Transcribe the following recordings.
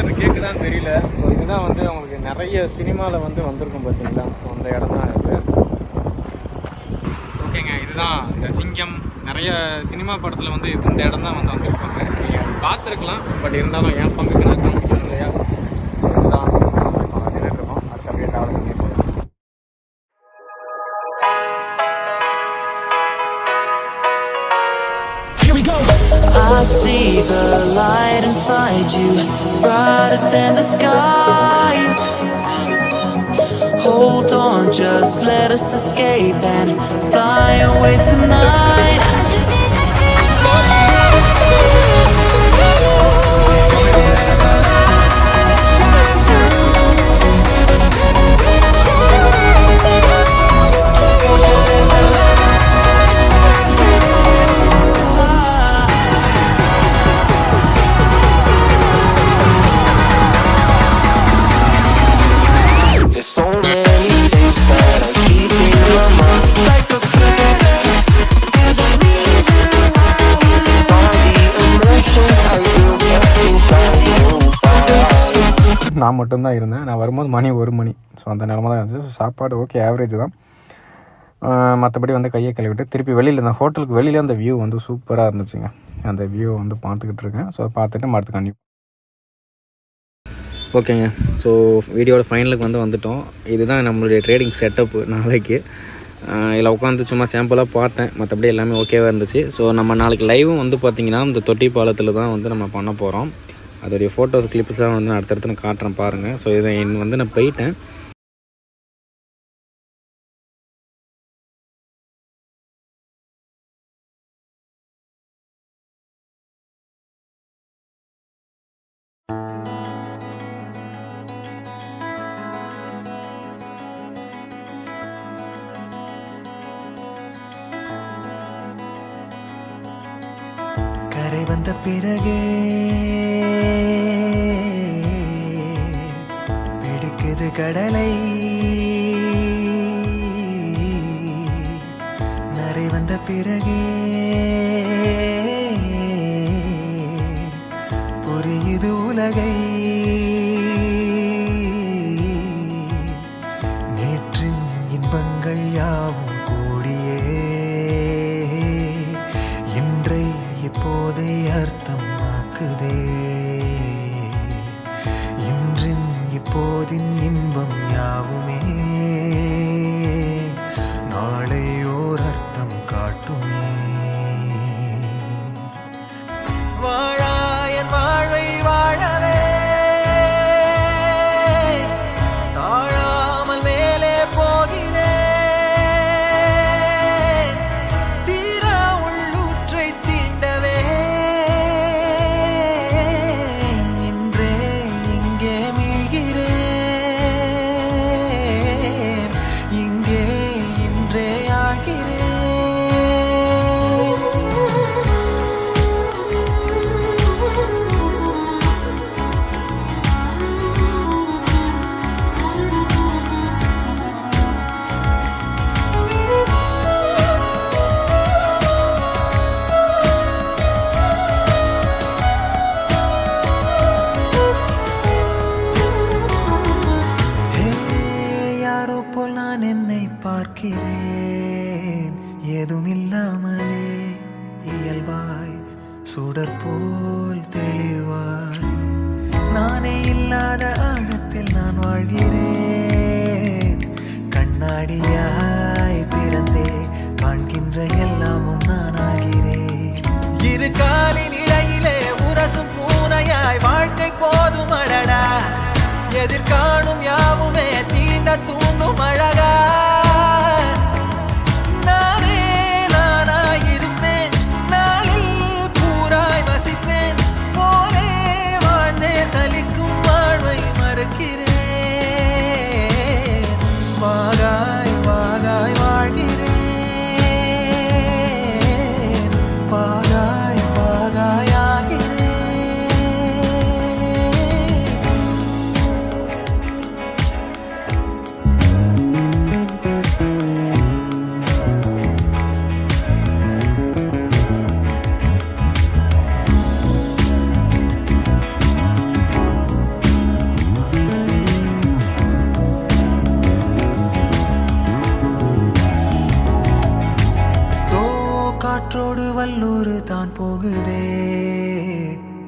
பேசுறது கேட்குதான்னு தெரியல. ஸோ இதுதான் வந்து அவங்களுக்கு நிறைய சினிமாவில் வந்து வந்திருக்கும் பார்த்தீங்களா? ஸோ அந்த இடம் தான் இருக்குது ஓகேங்க இதுதான் இந்த சிங்கம். நிறைய சினிமா படத்தில் வந்து இந்த இடம் தான் வந்து வந்திருப்பாங்க. நீங்கள் பார்த்துருக்கலாம் பட் இருந்தாலும் என் பங்குக்கு நான் காமிக்கிறேன் இல்லையா inside you, brighter than the skies. Hold on, just let us escape and fly away tonight. நான் மட்டும்தான் இருந்தேன். நான் வரும்போது மணி ஒரு மணி. ஸோ அந்த நிலமை தான் இருந்துச்சு. ஸோ சாப்பாடு ஓகே ஆவரேஜ் தான். மற்றபடி வந்து கையை கழுவிட்டு திருப்பி வெளியில் இந்த ஹோட்டலுக்கு வெளியில் அந்த வியூ வந்து சூப்பராக இருந்துச்சுங்க. அந்த வியூ வந்து பார்த்துக்கிட்டு இருக்கேன். ஸோ பார்த்துட்டு மறுத்து கண்டி ஓகேங்க ஸோ வீடியோட ஃபைனலுக்கு வந்து வந்துட்டோம். இதுதான் நம்மளுடைய ட்ரேடிங் செட்டப்பு நாளைக்கு. இதில் உட்காந்து சும்மா சாம்பிளாக பார்த்தேன். மற்றபடி எல்லாமே ஓகேவாக இருந்துச்சு. ஸோ நம்ம நாளைக்கு லைவும் வந்து பார்த்திங்கன்னா இந்த தொட்டி பாலத்தில் தான் வந்து நம்ம பண்ண போகிறோம் அதோடைய ஃபோட்டோஸ் கிளிப்ஸாக வந்து நான் அடுத்தடுத்து நான் காட்டுறேன் பாருங்கள் ஸோ இதை என் வந்து நான் போயிட்டேன். கரை வந்த பிறகே பிடிக்குது கடலை. நரை வந்த பிறகே காட்டும். இயல்பாய் சுடற்போல் தெளிவாய். நானே இல்லாத ஆழத்தில் நான் வாழ்கிறேன். கண்ணாடியாய் பிறந்தே காண்கின்ற எல்லாமும் நான் ஆகிறேன். இரு காலின் இடையிலே உரசும் பூனையாய் வாழ்க்கை போதும் அடடா. எதிர்கால போகுதே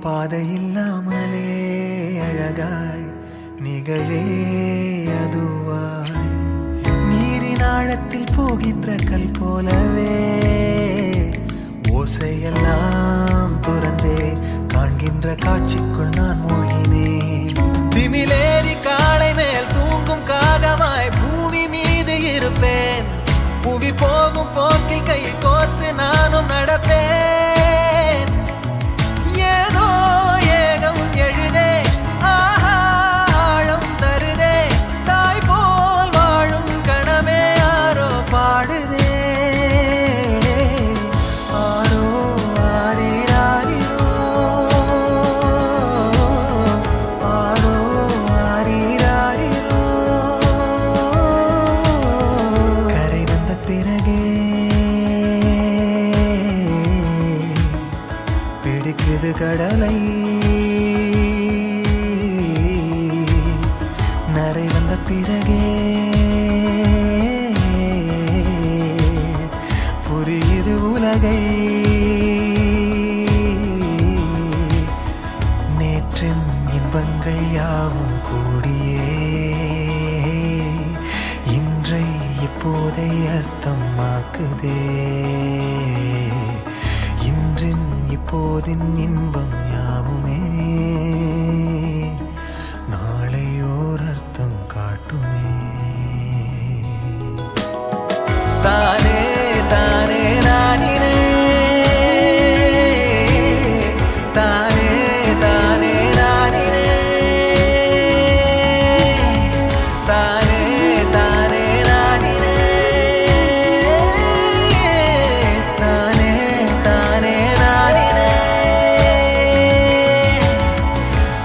பாதை இல்லாமலே அழகாய் நிகழே அதுவாய். நீரின் ஆழத்தில் போகின்ற கல் போலவே ஓசையெல்லாம் கடலை நரை வந்த பிறகே. புரியுது உலகை. நேற்றின் இன்பங்கள் யாவும் கூடியே. இன்றை இப்போதை அர்த்தமாக்குதே இன்றின் இப்போதின் இன்பம்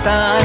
た